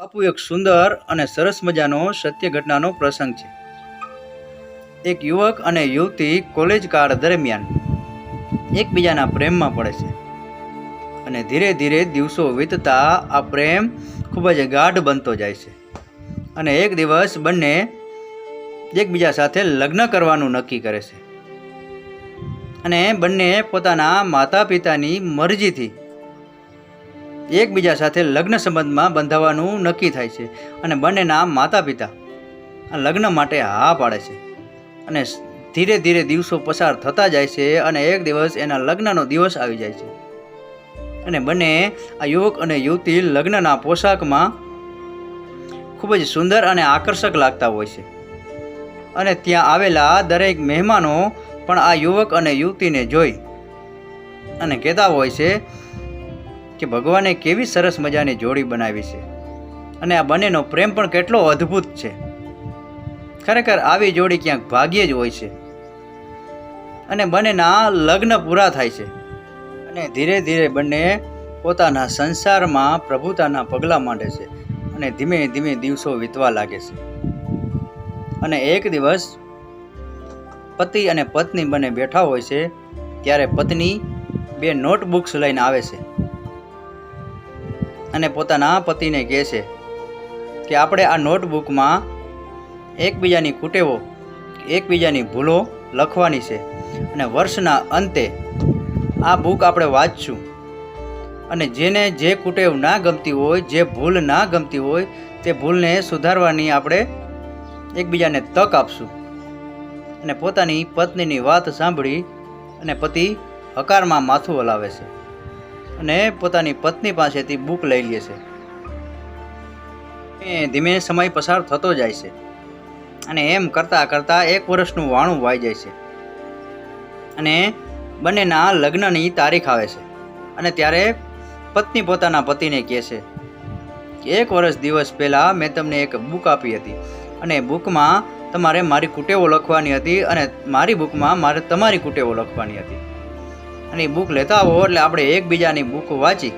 બાપુ એક સુંદર અને સરસ મજાનો સત્ય ઘટનાનો પ્રસંગ છે. એક યુવક અને યુવતી કોલેજ કાળ દરમિયાન એકબીજાના પ્રેમમાં પડે છે અને ધીરે ધીરે દિવસો વીતતા આ પ્રેમ ખૂબ જ ગાઢ બનતો જાય છે અને એક દિવસ બંને એકબીજા સાથે લગ્ન કરવાનું નક્કી કરે છે. અને બંને પોતાના માતા પિતાની મરજીથી એકબીજા સાથે લગ્ન સંબંધમાં બંધાવવાનું નક્કી થાય છે અને બંનેના માતા પિતા લગ્ન માટે હા પાડે છે. અને ધીરે ધીરે દિવસો પસાર થતા જાય છે અને એક દિવસ એના લગ્નનો દિવસ આવી જાય છે. અને બંને આ યુવક અને યુવતી લગ્નના પોશાકમાં ખૂબ જ સુંદર અને આકર્ષક લાગતા હોય છે. અને ત્યાં આવેલા દરેક મહેમાનો પણ આ યુવક અને યુવતીને જોઈ અને કહેતા હોય છે કે ભગવાને કેવી સરસ મજાની જોડી બનાવી છે. અને આ બંનેનો પ્રેમ પણ કેટલો અદ્ભુત છે. ખરેખર આવી જોડી ક્યાંક ભાગ્યે જ હોય છે. અને બંનેના લગ્ન પૂરા થાય છે. અને ધીરે ધીરે બંને પોતાના સંસારમાં પ્રભુતાના પગલાં માંડે છે અને ધીમે ધીમે દિવસો વીતવા લાગે છે. અને એક દિવસ પતિ અને પત્ની બંને બેઠા હોય છે, ત્યારે પત્ની બે નોટબુક્સ લઈને આવે છે. અને પોતાના પતિને કહે છે કે આપણે આ નોટબુકમાં એકબીજાની કુટેવો, એકબીજાની ભૂલો લખવાની છે અને વર્ષના અંતે આ બુક આપણે વાંચશું. અને જેને જે કુટેવ ના ગમતી હોય, જે ભૂલ ના ગમતી હોય, તે ભૂલને સુધારવાની આપણે એકબીજાને તક આપશું. અને પોતાની પત્નીની વાત સાંભળી અને પતિ હકારમાં માથું હલાવે છે. અને પોતાની પત્ની પાસેથી બુક લઈ લે છે. એ ધીમે સમય પસાર થતો જાય છે અને એમ કરતાં કરતાં એક વર્ષનું વાણું વાઈ જાય છે. અને બંનેના લગ્નની તારીખ આવે છે અને ત્યારે પત્ની પોતાના પતિને કહે છે કે એક વર્ષ દિવસ પહેલાં મેં તમને એક બુક આપી હતી અને બુકમાં તમારે મારી કુટેવો લખવાની હતી અને મારી બુકમાં મારે તમારી કુટેવો લખવાની હતી. અને એ બુક લેતા આવો એટલે આપણે એકબીજાની બુક વાંચી.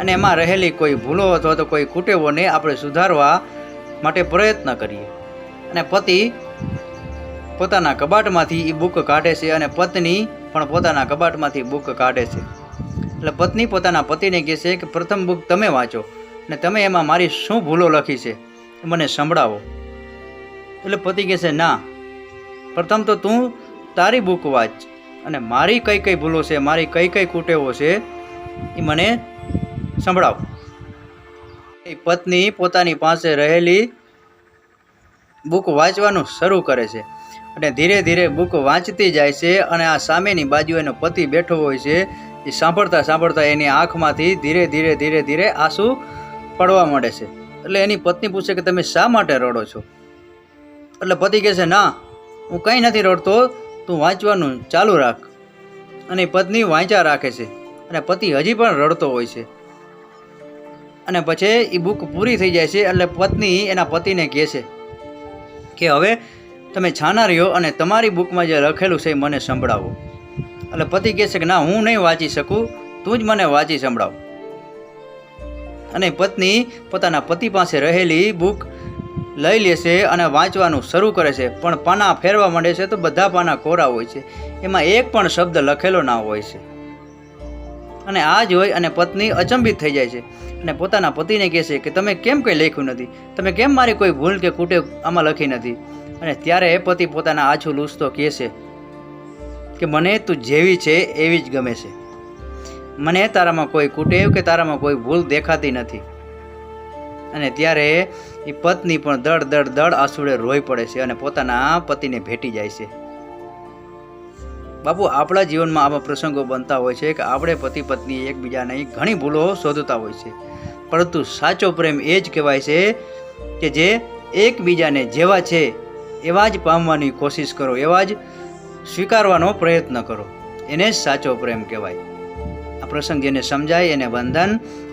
અને એમાં રહેલી કોઈ ભૂલો અથવા તો કોઈ કુટેવોને આપણે સુધારવા માટે પ્રયત્ન કરીએ. અને પતિ પોતાના કબાટમાંથી એ બુક કાઢે છે અને પત્ની પણ પોતાના કબાટમાંથી બુક કાઢે છે. એટલે પત્ની પોતાના પતિને કહે છે કે, પ્રથમ બુક તમે વાંચો અને તમે એમાં મારી શું ભૂલો લખી છે મને સંભળાવો. એટલે પતિ કહે છે, ના, પ્રથમ તો તું તારી બુક વાંચ. અને મારી કઈ કઈ ભૂલો છે, મારી કઈ કઈ કુટેવો છે, એ મને સંભળાવ. એ પત્ની પોતાની પાસે રહેલી બુક વાંચવાનું શરૂ કરે છે અને ધીરે ધીરે બુક વાંચતી જાય છે અને આ સામેની બાજુ એનો પતિ બેઠો હોય છે, એ સાંભળતા સાંભળતા એની આંખમાંથી ધીરે ધીરે ધીરે ધીરે આંસુ પડવા માંડે છે. એટલે એની પત્ની પૂછે કે તમે શા માટે રડો છો? એટલે પતિ કહે છે, ના, હું કંઈ નથી રડતો તું વાંચવાનું ચાલુ રાખ. અને પત્ની વાંચ્યા રાખે છે. અને પતિ હજી પણ રડતો હોય છે. અને પછી એ બુક પૂરી થઈ જાય છે એટલે પત્ની એના પતિને કહે છે કે હવે તમે છાના રહ્યો અને તમારી બુકમાં જે લખેલું છે એ મને સંભળાવો. એટલે પતિ કહે છે કે ના, હું નહીં વાંચી શકું, તું જ મને વાંચી સંભળાવ. અને પત્ની પોતાના પતિ પાસે રહેલી બુક લઈ લેશે અને વાંચવાનું શરૂ કરે છે. પણ પાના ફેરવા માંડે છે તો બધા પાના કોરા હોય છે. એમાં એક પણ શબ્દ લખેલો ના હોય છે. અને આ જોઈ અને પત્ની અચંબિત થઈ જાય છે. અને પોતાના પતિને કહે છે કે, તમે કેમ કંઈ લખ્યું નથી? તમે કેમ મારી કોઈ ભૂલ કે કુટે આમાં લખી નથી? અને ત્યારે એ પતિ પોતાના આછું લૂસતો કહે છે કે, મને તું જેવી છે એવી જ ગમે છે. મને તારામાં કોઈ કુટેવ કે તારામાં કોઈ ભૂલ દેખાતી નથી. અને ત્યારે એ પત્ની પણ દડ દડ દડ આંસુડે રોઈ પડે છે અને પોતાના પતિને ભેટી જાય છે. બાપુ, આપણા જીવનમાં આવા પ્રસંગો બનતા હોય છે કે આપણે પતિ પત્ની એકબીજાની ઘણી ભૂલો શોધતા હોય છે. પરંતુ સાચો પ્રેમ એ જ કહેવાય છે કે જે એકબીજાને જેવા છે, એવા જ પામવાની કોશિશ કરો, એવા જ સ્વીકારવાનો પ્રયત્ન કરો. એને જ સાચો પ્રેમ કહેવાય. આ પ્રસંગ જેને સમજાય, એને આ